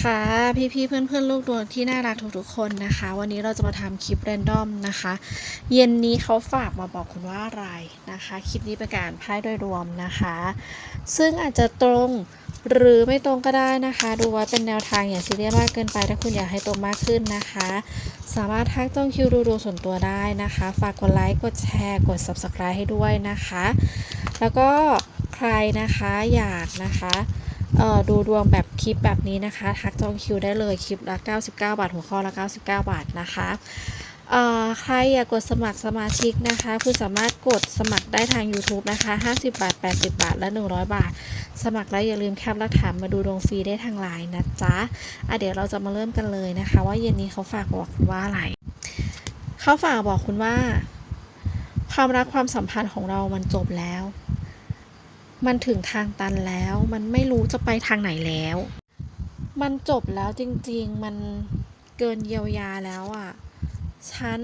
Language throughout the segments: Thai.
ค่ะพี่ๆเพื่อนๆลูกดวงที่น่ารักทุกๆคนนะคะ วันนี้เราจะมาทำคลิปแรนดอมนะคะ เย็นนี้เขาฝากมาบอกคุณว่าอะไรนะคะ คลิปนี้เป็นการไพ่โดยรวมนะคะ ซึ่งอาจจะตรงหรือไม่ตรงก็ได้นะคะ ดูไว้เป็นแนวทางอย่าซีเรียสมากเกินไป ถ้าคุณอยากให้ตรงมากขึ้นนะคะ สามารถทักจ้องคิวดูดวงส่วนตัวได้นะคะ ฝากกดไลค์กดแชร์กด subscribe ให้ด้วยนะคะ แล้วก็ใครนะคะอยากนะคะ ดูดวงแบบคลิปแบบนี้นะคะ ทักจองคิวได้เลยคลิปละ 99 บาท หัวข้อละ 99 บาทนะคะใครอยากกดสมัครสมาชิกนะคะคุณสามารถกดสมัครได้ทาง YouTube นะคะ 50 บาท 80 บาท และ 100 บาท สมัครแล้วอย่าลืมแคปหลักฐานมาดูดวงฟรีได้ทางไลน์นะจ๊ะะเดี๋ยวเราจะมาเริ่มกันเลยนะคะ ว่าเย็นนี้เขาฝากบอกคุณว่าอะไร เขาฝากบอกคุณว่า ความรักความสัมพันธ์ของเรามันจบแล้ว มันถึงทางตันแล้ว มันไม่รู้จะไปทางไหนแล้ว มันจบแล้วจริงๆ มันเกินเยียวยาแล้วอะ่ะ ฉัน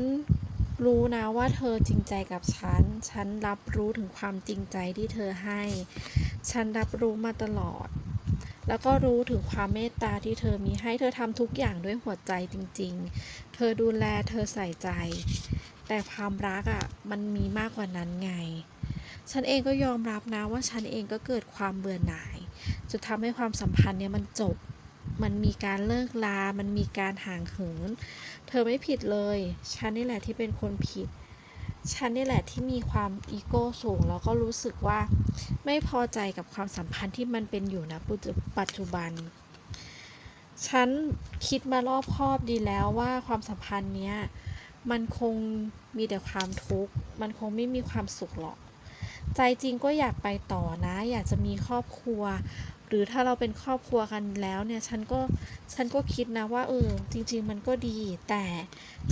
รู้นะว่าเธอจริงใจกับฉัน ฉันรับรู้ถึงความจริงใจที่เธอให้ ฉันรับรู้มาตลอด แล้วก็รู้ถึงความเมตตาที่เธอมีให้ เธอทำทุกอย่างด้วยหัวใจจริง ๆ เธอดูแล เธอใส่ใจ แต่ความรักอะ่ะ มันมีมากกว่านั้นไง ฉันเองก็ยอมรับนะว่าฉันเองก็เกิดความเบื่อหน่ายจนทำให้ความสัมพันธ์เนี่ยมันจบ มันมีการเลิกลา มันมีการห่างเหิน เธอไม่ผิดเลย ฉันนี่แหละที่เป็นคนผิด ฉันนี่แหละที่มีความอีโก้สูง แล้วก็รู้สึกว่าไม่พอใจกับความสัมพันธ์ที่มันเป็นอยู่นะปัจจุบัน ฉันคิดมารอบคอบดีแล้วว่าความสัมพันธ์เนี้ยมันคงมีแต่ความทุกข์ มันคงไม่มีความสุขหรอก ใจจริงก็อยากไปต่อนะ อยากจะมีครอบครัว หรือถ้าเราเป็นครอบครัวกันแล้วเนี่ย ฉันก็ฉันก็คิดนะว่าเออจริง ๆ มันก็ดี แต่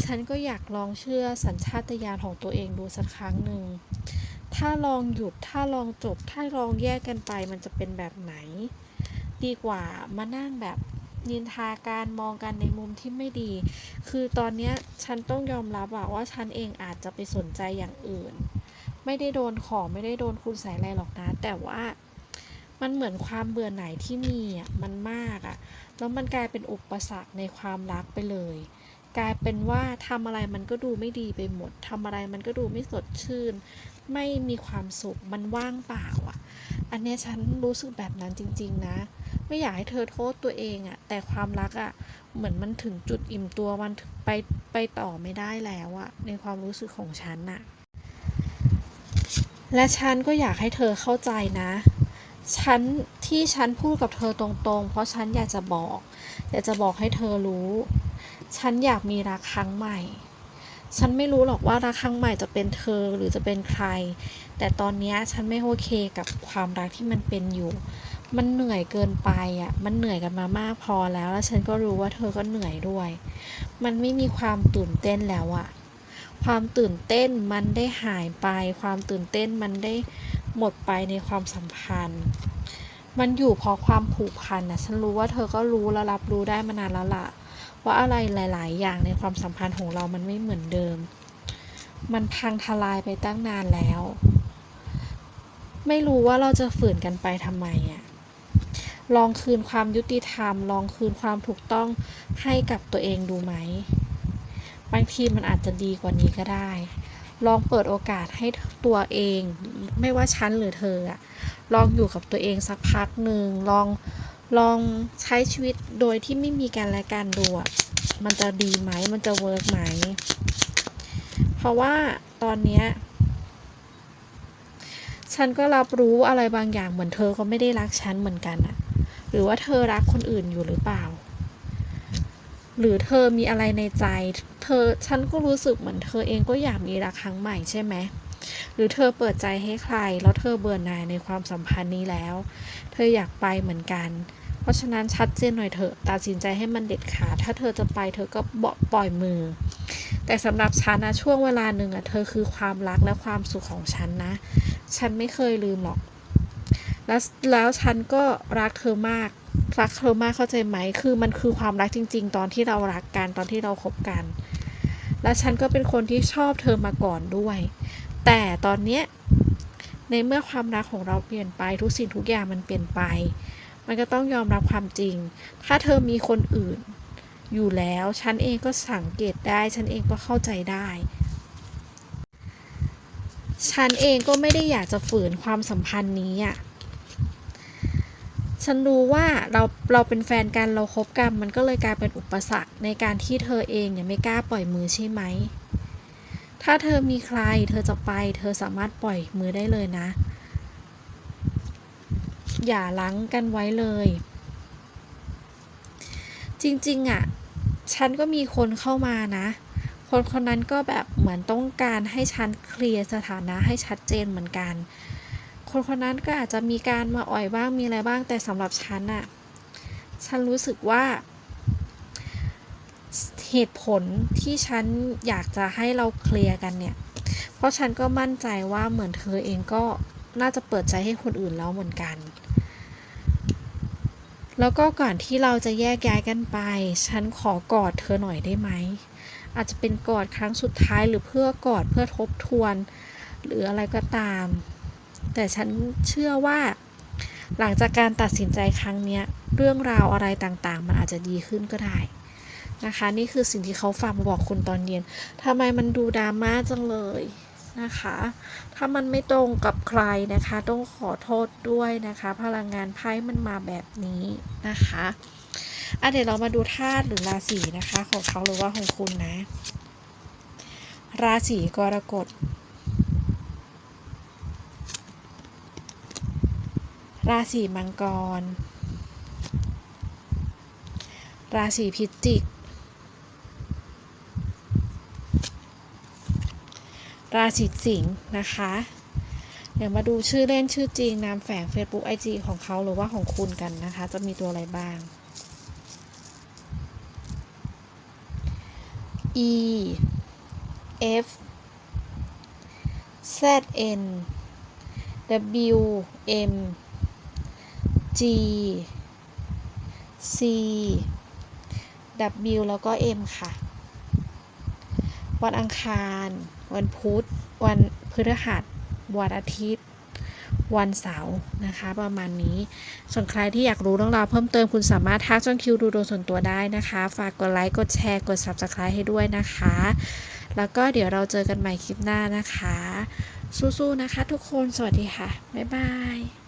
ฉันก็อยากลองเชื่อสัญชาตญาณของตัวเองดูสักครั้งหนึ่งถ้าลองหยุดถ้าลองจบ ถ้าลองแยกกันไปมันจะเป็นแบบไหน ดีกว่ามานั่งแบบนินทาการมองกันในมุมที่ไม่ดี คือตอนนี้ฉันต้องยอมรับว่าฉันเองอาจจะไปสนใจอย่างอื่น ไม่ได้โดนของไม่ได้โดนคุณใส่อะไรหรอกนะ แต่ว่ามันเหมือนความเบื่อหน่ายที่มีอะมันมากอะ แล้วมันกลายเป็นอุปสรรคในความรักไปเลย กลายเป็นว่าทำอะไรมันก็ดูไม่ดีไปหมดทำอะไรมันก็ดูไม่สดชื่น ไม่มีความสุขมันว่างเปล่าอะ อันเนี้ยฉันรู้สึกแบบนั้นจริง ๆ นะ ไม่อยากให้เธอโทษตัวเองอะ แต่ความรักอะเหมือนมันถึงจุดอิ่มตัวมันไปไปต่อไม่ได้แล้วอะในความรู้สึกของฉันน่ะ และฉันก็อยากให้เธอเข้าใจนะ ฉันที่ฉันพูดกับเธอตรงๆ เพราะฉันอยากจะบอก อยากจะบอกให้เธอรู้ ฉันอยากมีรักครั้งใหม่ ฉันไม่รู้หรอกว่ารักครั้งใหม่จะเป็นเธอหรือจะเป็นใคร แต่ตอนนี้ฉันไม่โอเคกับความรักที่มันเป็นอยู่ มันเหนื่อยเกินไปอะ มันเหนื่อยกันมามากพอแล้ว แล้วฉันก็รู้ว่าเธอก็เหนื่อยด้วย มันไม่มีความตื่นเต้นแล้วอะ ความตื่นเต้นมันได้หายไป ความตื่นเต้นมันได้หมดไปในความสัมพันธ์ มันอยู่เพราะความผูกพันนะฉันรู้ว่าเธอก็รู้และรับรู้ได้มานานแล้วล่ะ ว่าอะไรหลาย ๆ อย่างในความสัมพันธ์ของเรามันไม่เหมือนเดิม มันพังทลายไปตั้งนานแล้ว ไม่รู้ว่าเราจะฝืนกันไปทำไมอะลองคืนความยุติธรรม ลองคืนความถูกต้องให้กับตัวเองดูไหม บางทีมันอาจจะดีกว่านี้ก็ได้ ลองเปิดโอกาสให้ตัวเอง ไม่ว่าฉันหรือเธออะลองอยู่กับตัวเองสักพักหนึ่งลองลองใช้ชีวิตโดยที่ไม่มีการและการดูอะมันจะดีไหมมันจะเวิร์กไหม เพราะว่าตอนเนี้ยฉันก็รับรู้อะไรบางอย่างเหมือนเธอก็ไม่ได้รักฉันเหมือนกันอะหรือว่าเธอรักคนอื่นอยู่หรือเปล่า หรือเธอมีอะไรในใจ เธอฉันก็รู้สึกเหมือนเธอเองก็อยากมีรักครั้งใหม่ใช่ไหมหรือเธอเปิดใจให้ใคร แล้วเธอเบื่อหน่ายในความสัมพันธ์นี้แล้ว เธออยากไปเหมือนกัน เพราะฉะนั้นชัดเจนหน่อยเถอะตัดสินใจให้มันเด็ดขาดถ้าเธอจะไปเธอก็บอกปล่อยมือ แต่สำหรับฉันนะช่วงเวลาหนึ่งอะเธอคือความรักและความสุขของฉันนะ ฉันไม่เคยลืมหรอก แล้วแล้วฉันก็รักเธอมาก รักเธอมากเข้าใจไหม คือมันคือความรักจริง ๆ ตอนที่เรารักกันตอนที่เราคบกัน และฉันก็เป็นคนที่ชอบเธอมาก่อนด้วย แต่ตอนเนี้ยในเมื่อความรักของเราเปลี่ยนไปทุกสิ่งทุกอย่างมันเปลี่ยนไป มันก็ต้องยอมรับความจริง ถ้าเธอมีคนอื่นอยู่แล้ว ฉันเองก็สังเกตได้ ฉันเองก็เข้าใจได้ ฉันเองก็ไม่ได้อยากจะฝืนความสัมพันธ์นี้อะ ฉันรู้ว่าเราเราเป็นแฟนกันเราคบกันมันก็เลยกลายเป็นอุปสรรคในการที่เธอเองยังไม่กล้าปล่อยมือใช่ไหม ถ้าเธอมีใครเธอจะไป เธอสามารถปล่อยมือได้เลยนะ อย่าลังกันไว้เลย จริงๆอะ ฉันก็มีคนเข้ามานะ คนคนนั้นก็แบบเหมือนต้องการให้ฉันเคลียร์สถานะให้ชัดเจนเหมือนกัน คนคนนั้นก็อาจจะมีการมาอ่อยบ้างมีอะไรบ้างแต่สำหรับฉันอะฉันรู้สึกว่า เหตุผลที่ฉันอยากจะให้เราเคลียร์กันเนี่ย เพราะฉันก็มั่นใจว่าเหมือนเธอเองก็น่าจะเปิดใจให้คนอื่นแล้วเหมือนกัน แล้วก็ก่อนที่เราจะแยกย้ายกันไป ฉันขอกอดเธอหน่อยได้ไหม อาจจะเป็นกอดครั้งสุดท้ายหรือเพื่อกอดเพื่อทบทวน หรืออะไรก็ตาม แต่ฉันเชื่อว่า หลังจากการตัดสินใจครั้งนี้เรื่องราวอะไรต่างๆ มันอาจจะดีขึ้นก็ได้นะคะ นี่คือสิ่งที่เขาฝากมาบอกคุณตอนเย็นทำไมมันดูดราม่าจังเลยนะคะ ถ้ามันไม่ตรงกับใครนะคะ ต้องขอโทษด้วยนะคะ พลังงานไพ่มันมาแบบนี้นะคะอะเดี๋ยวเรามาดูธาตุหรือราศีนะคะ ของเขาหรือว่าของคุณนะ ราศีกรกฎ ราศีมังกร ราศีพิจิก ราศีสิงห์นะคะ เดี๋ยวมาดูชื่อเล่นชื่อจริงนามแฝง Facebook IG ของเขาหรือว่าของคุณกันนะคะ จะมีตัวอะไรบ้าง E F Z N W M G C W แล้วก็ M ค่ะ วันอังคาร วันพุธ วันพฤหัส วันอาทิตย์ วันเสาร์นะคะ ประมาณนี้ ส่วนใครที่อยากรู้เรื่องราวเพิ่มเติมคุณสามารถทักจองคิวดูโดยส่วนตัวได้นะคะ ฝากกดไลค์ กดแชร์ กด Subscribe ให้ด้วยนะคะ แล้วก็เดี๋ยวเราเจอกันใหม่คลิปหน้านะคะ สู้ๆนะคะทุกคน สวัสดีค่ะ บ๊ายบาย